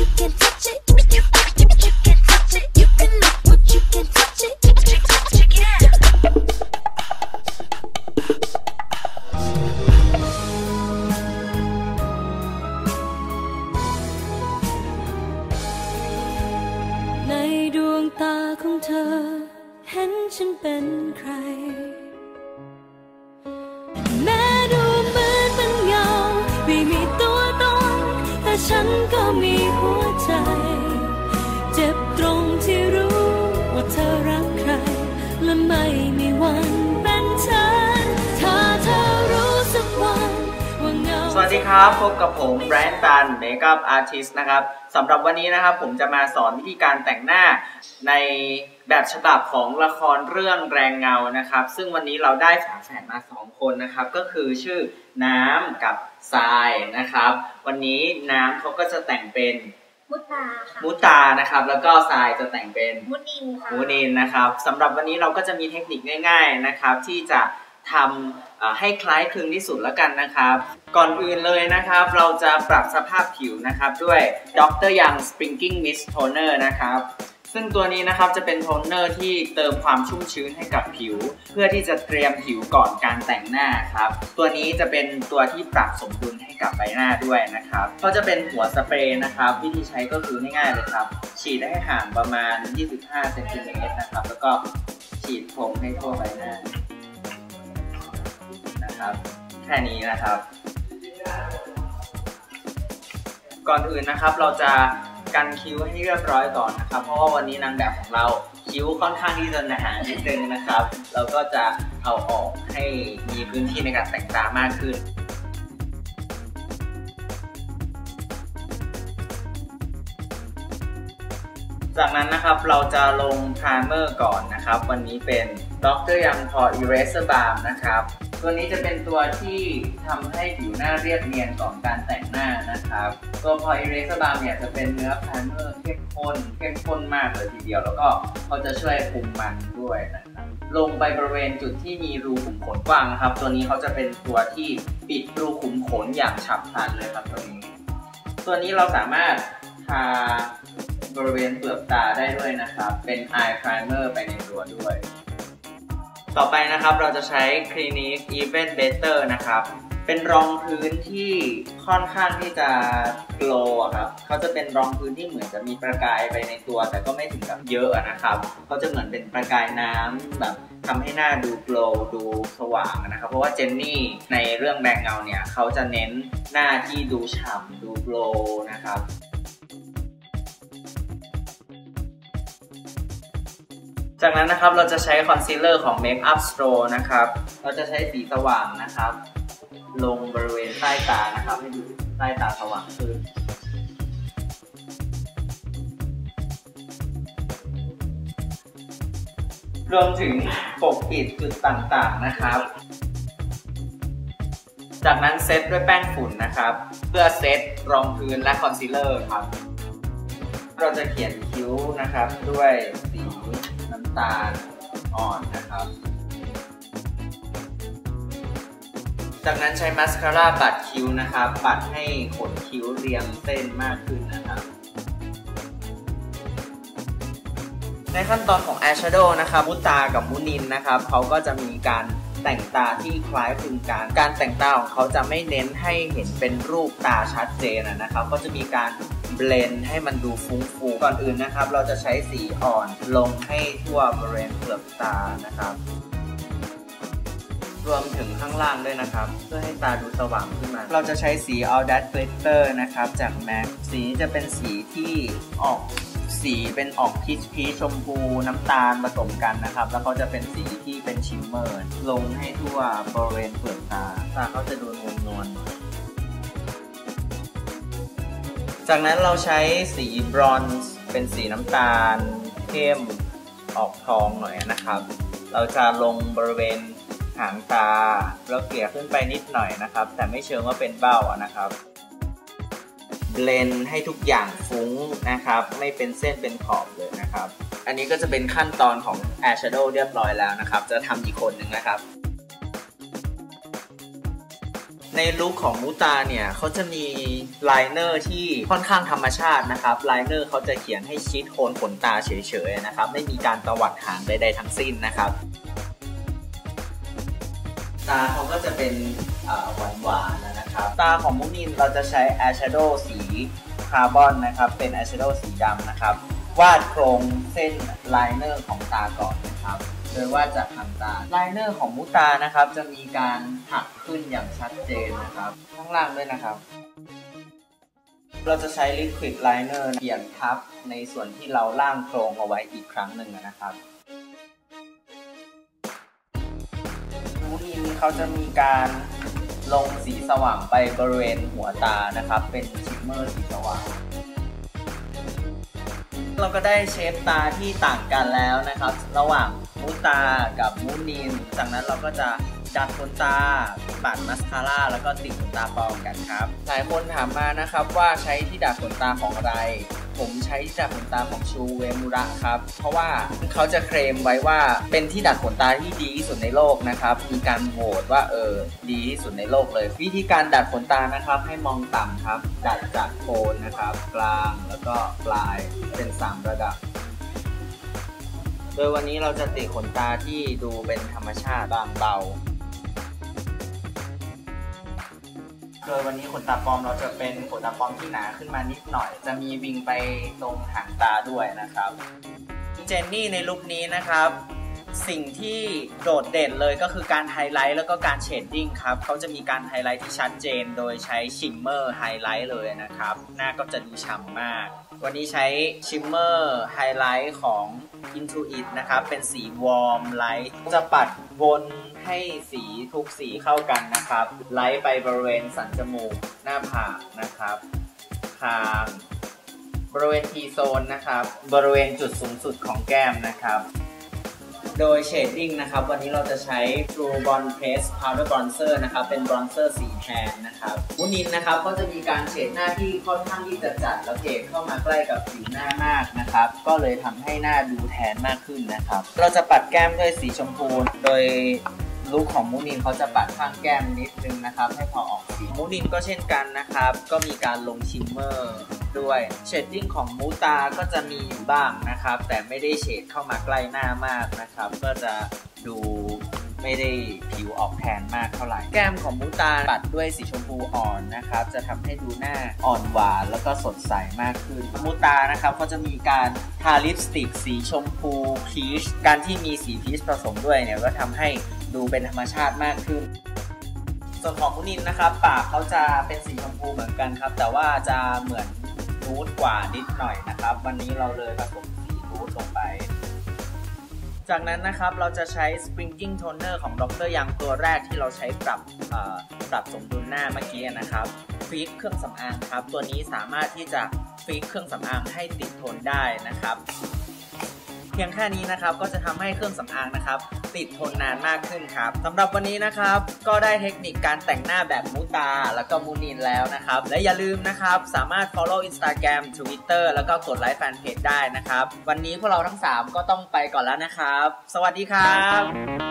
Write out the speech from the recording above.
ในดวงตาของเธอ เห็นฉันเป็นใคร ฉันก็มีหัวใจ เจ็บ ครับ พบกับผมแบรนด์ตันเมคอัพอาร์ติสนะครับสำหรับวันนี้นะครับผมจะมาสอนวิธีการแต่งหน้าในแบบฉบับของละครเรื่องแรงเงานะครับ ซึ่งวันนี้เราได้ฝาแฝดมาสองคนนะครับ ก็คือชื่อน้ำกับทรายนะครับ วันนี้น้ำเขาก็จะแต่งเป็นมุตาค่ะมุตานะครับ แล้วก็ทรายจะแต่งเป็นมุนินค่ะมูนินนะครับสำหรับวันนี้เราก็จะมีเทคนิคง่าย ๆนะครับ ที่จะ ทำให้คล้ายคลึงที่สุดแล้วกันนะครับ ก่อนอื่นเลยนะครับ เราจะปรับสภาพผิวนะครับด้วยดรยัง Sprinking Mist Toner นะครับซึ่งตัวนี้นะครับจะเป็นโทนเนอร์ที่เติมความชุ่มชื้นให้กับผิว เพื่อที่จะเตรียมผิวก่อนการแต่งหน้าครับ ตัวนี้จะเป็นตัวที่ปรับสมดุลให้กับใบหน้าด้วยนะครับ ก็จะเป็นหัวสเปรย์นะครับ วิธีใช้ก็คือง่ายๆเลยครับ ฉีดให้ห่างประมาณ 25เซนติเมตรนะครับ แล้วก็ฉีดพรมให้ทั่วใบหน้า นะครับ แค่นี้นะครับ ก่อนอื่นนะครับเราจะกันคิ้วให้เรียบร้อยก่อนนะครับ เพราะว่าวันนี้นางแบบของเราคิ้วค่อนข้างที่จะหนานิดนึงนะครับ เราก็จะเอาออกให้มีพื้นที่ในการแต่งตามากขึ้นจากนั้นนะครับเราจะลงพรายเมอร์ก่อนนะครับ วันนี้เป็นดรยังพอ Eraser Balm นะครับ ตัวนี้จะเป็นตัวที่ทำให้ผิวหน้าเรียบเนียนก่อนการแต่งหน้านะครับ ตัวพอ Eraser Balm เนี่ยจะเป็นเนื้อพรายเมอร์เข้มข้นเข้มข้นมากเลยทีเดียว แล้วก็เขาจะช่วยคุมมันด้วยนะครับลงไปบริเวณจุดที่มีรูขุมขนกว้างครับ ตัวนี้เขาจะเป็นตัวที่ปิดรูขุมขนอย่างฉับพลันเลยครับตัวนี้ ตัวนี้เราสามารถทาบริเวณเปลือกตาได้ด้วยนะครับ เป็น eye primer ไปในตัวด้วย ต่อไปนะครับเราจะใช้ Clinique Even Better นะครับ เป็นรองพื้นที่ค่อนข้างที่จะ glow อะครับเขาจะเป็นรองพื้นที่เหมือนจะมีประกายไปในตัว แต่ก็ไม่ถึงกับเยอะนะครับเขาจะเหมือนเป็นประกายน้ำแบบทำให้หน้าดู glow ดูสว่างนะครับ เพราะว่าเจนนี่ในเรื่องแรงเงาเนี่ยเขาจะเน้นหน้าที่ดูฉ่ำดู glow นะครับ จากนั้นนะครับเราจะใช้คอนซีลเลอร์ของ Make Up Store นะครับ เราจะใช้สีสว่างนะครับ ลงบริเวณใต้ตานะครับ ให้ดูใต้ตาสว่างขึ้นรวมถึงปกปิดจุดต่างๆนะครับ จากนั้นเซตด้วยแป้งฝุ่นนะครับ เพื่อเซตรองพื้นและคอนซีลเลอร์ครับ เราจะเขียนคิ้วนะครับด้วยสี น้ำตาลอ่อนนะครับ จากนั้นใช้มัสคาร่าปัดคิ้วนะครับ ปัดให้ขนคิ้วเรียงเส้นมากขึ้นนะครับในขั้นตอนของ eyeshadow นะครับมุตากับมุนินนะครับเขาก็จะมีการแต่งตาที่คล้ายคลึงกันการแต่งตาของเขาจะไม่เน้นให้เห็นเป็นรูปตาชัดเจนนะครับ ก็จะมีการ เบลนด์ให้มันดูฟุ้งฟูก่อนอื่นนะครับ เราจะใช้สีอ่อนลงให้ทั่วบริเวณเปลือกตานะครับ รวมถึงข้างล่างด้วยนะครับ เพื่อให้ตาดูสว่างขึ้นมา เราจะใช้สี All That Glitter นะครับ จาก MAC สีนี้จะเป็นสีที่ออกสีเป็นออกพีชพีชชมพูน้ำตาลผสมกันนะครับ แล้วเขาจะเป็นสีที่เป็นชิมเมอร์ ลงให้ทั่วบริเวณเปลือกตา ตาเขาจะดูนวลนวล จากนั้นเราใช้สีบรอนซ์เป็นสีน้ำตาลเข้มออกทองหน่อยนะครับ เราจะลงบริเวณหางตาแล้วเกลี่ยขึ้นไปนิดหน่อยนะครับ แต่ไม่เชิงว่าเป็นเบ้านะครับเบลนให้ทุกอย่างฟุ้งนะครับ ไม่เป็นเส้นเป็นขอบเลยนะครับ อันนี้ก็จะเป็นขั้นตอนของ eyeshadow เรียบร้อยแล้วนะครับ จะทำอีกคนหนึ่งนะครับ ในลุคของมูตาเนี่ยเขาจะมีไลเนอร์ที่ค่อนข้างธรรมชาตินะครับไลเนอร์เขาจะเขียนให้ชิดโคนขนตาเฉยๆนะครับไม่มีการตวัดหางใดๆทั้งสิ้นนะครับ ตาเขาก็จะเป็นหวานๆนะครับ ตาของมุนินเราจะใช้อายแชโดว์สีคาร์บอนนะครับเป็นอายแชโดว์สีดำนะครับวาดโครงเส้นไลเนอร์ของตาก่อนนะครับ โดยว่าจากหางตาไลเนอร์ของมุตานะครับ จะมีการหักขึ้นอย่างชัดเจนนะครับข้างล่างด้วยนะครับ เราจะใช้ลิควิดไลเนอร์เขียนทับในส่วนที่เราล่างโครงเอาไว้อีกครั้งหนึ่งนะครับมูนินเขาจะมีการลงสีสว่างไปบริเวณหัวตานะครับ เป็นชิมเมอร์สีสว่างเราก็ได้เชฟตาที่ต่างกันแล้วนะครับ ระหว่าง มูตากับมูนินจากนั้นเราก็จะดัดขนตาปัดมัสคาร่าแล้วก็ติดขนตาปลอมกันครับ หลายคนถามมานะครับว่าใช้ที่ดัดขนตาของอะไร ผมใช้ที่ดัดขนตาของชูเวมุระครับ เพราะว่าเขาจะเคลมไว้ว่าเป็นที่ดัดขนตาที่ดีที่สุดในโลกนะครับ มีการโหวตว่าเออดีที่สุดในโลกเลย วิธีการดัดขนตานะครับ ให้มองต่ำครับ ดัดจากโคนนะครับ กลางแล้วก็ปลายเป็นสามระดับ ดยวันนี้เราจะติดขนตาที่ดูเป็นธรรมชาติบางเบา โดยวันนี้ขนตาปลอมเราจะเป็นขนตาปลอมที่หนาขึ้นมานิดหน่อย จะมีวิงไปตรงหางตาด้วยนะครับ เจนนี่ในลุคนี้นะครับ สิ่งที่โดดเด่นเลยก็คือการไฮไลท์แล้วก็การเชดดิ้งครับเขาจะมีการไฮไลท์ที่ชัดเจน โดยใช้ชิมเมอร์ไฮไลท์เลยนะครับ หน้าก็จะดูฉ่ำมาก วันนี้ใช้ชิมเมอร์ไฮไลท์ของ Intuit นะครับ เป็นสีวอร์มไลท์จะปัดวนให้สีทุกสีเข้ากันนะครับ ไลท์ไปบริเวณสันจมูก หน้าผากนะครับคางบริเวณ T โซนนะครับ บริเวณจุดสูงสุดของแก้มนะครับ โดยเชดดิ้งนะครับ วันนี้เราจะใช้ True Bond Press Powder Bronzer นะครับ เป็นบรอนเซอร์สีแทนนะครับวุนินนะครับก็จะมีการเฉดหน้าที่ค่อนข้างที่จะจัดและเกเข้ามาใกล้กับผิวหน้ามากนะครับ ก็เลยทำให้หน้าดูแทนมากขึ้นนะครับ เราจะปัดแก้มด้วยสีชมพู โดยลุคของมูนินเขาจะปัดข้างแก้มนิดนึงนะครับ ให้พอออกสีมูนินก็เช่นกันนะครับ ก็มีการลงชิมเมอร์ ด้วย เชดดิ้งของมูตาก็จะมีอยู่บ้างนะครับ แต่ไม่ได้เฉดเข้ามาใกล้หน้ามากนะครับ ก็จะดูไม่ได้ผิวออกแทนมากเท่าไหร่ แก้มของมูตาปัดด้วยสีชมพูอ่อนนะครับ จะทำให้ดูหน้าอ่อนหวานแล้วก็สดใสมากขึ้น มูตานะครับเขาจะมีการทาลิปสติกสีชมพูพีช การที่มีสีพีชผสมด้วยเนี่ยก็ทำให้ดูเป็นธรรมชาติมากขึ้น ส่วนของมุนินนะครับ ปากเขาจะเป็นสีชมพูเหมือนกันครับ แต่ว่าจะเหมือน นูดกว่านิดหน่อยนะครับ วันนี้เราเลยผสมสีนูดลงไป จากนั้นนะครับเราจะใช้ Springing Toner ของดรยังตัวแรกที่เราใช้ปรับปรับสมดุลหน้าเมื่อกี้นะครับฟิกเครื่องสำอางครับ ตัวนี้สามารถที่จะฟิกเครื่องสำอางให้ติดทนได้นะครับ เพียงแค่นี้นะครับก็จะทำให้เครื่องสำอางนะครับ ติดทนนานมากขึ้นครับสำหรับวันนี้นะครับ ก็ได้เทคนิคการแต่งหน้าแบบมูตา แล้วก็มูนินแล้วนะครับ และอย่าลืมนะครับ สามารถ follow Instagram Twitter แล้วก็กดไลค์แฟนเพจได้นะครับ วันนี้พวกเราทั้ง 3 ก็ต้องไปก่อนแล้วนะครับ สวัสดีครับ